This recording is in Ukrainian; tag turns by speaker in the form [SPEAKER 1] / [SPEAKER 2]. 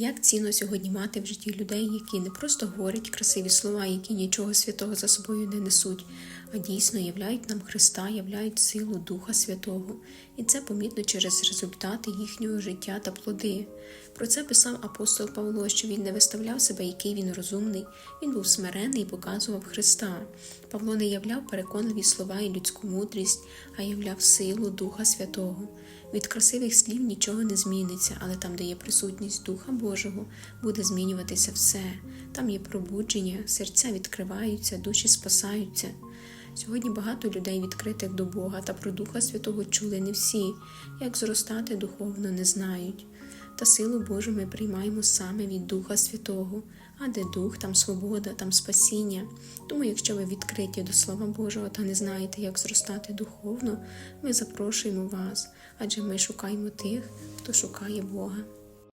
[SPEAKER 1] Як цінно сьогодні мати в житті людей, які не просто говорять красиві слова, які нічого святого за собою не несуть, а дійсно являють нам Христа, являють силу Духа Святого. І це помітно через результати їхнього життя та плоди. Про це писав апостол Павло, що він не виставляв себе, який він розумний, він був смирений і показував Христа. Павло не являв переконливі слова і людську мудрість, а являв силу Духа Святого. Від красивих слів нічого не зміниться, але там, де є присутність Духа Божого, буде змінюватися все. Там є пробудження, серця відкриваються, душі спасаються. Сьогодні багато людей відкритих до Бога та про Духа Святого чули не всі, як зростати духовно не знають. Та силу Божу ми приймаємо саме від Духа Святого, а де Дух, там свобода, там спасіння. Тому, якщо ви відкриті до Слова Божого та не знаєте, як зростати духовно, ми запрошуємо вас, адже ми шукаємо тих, хто шукає Бога.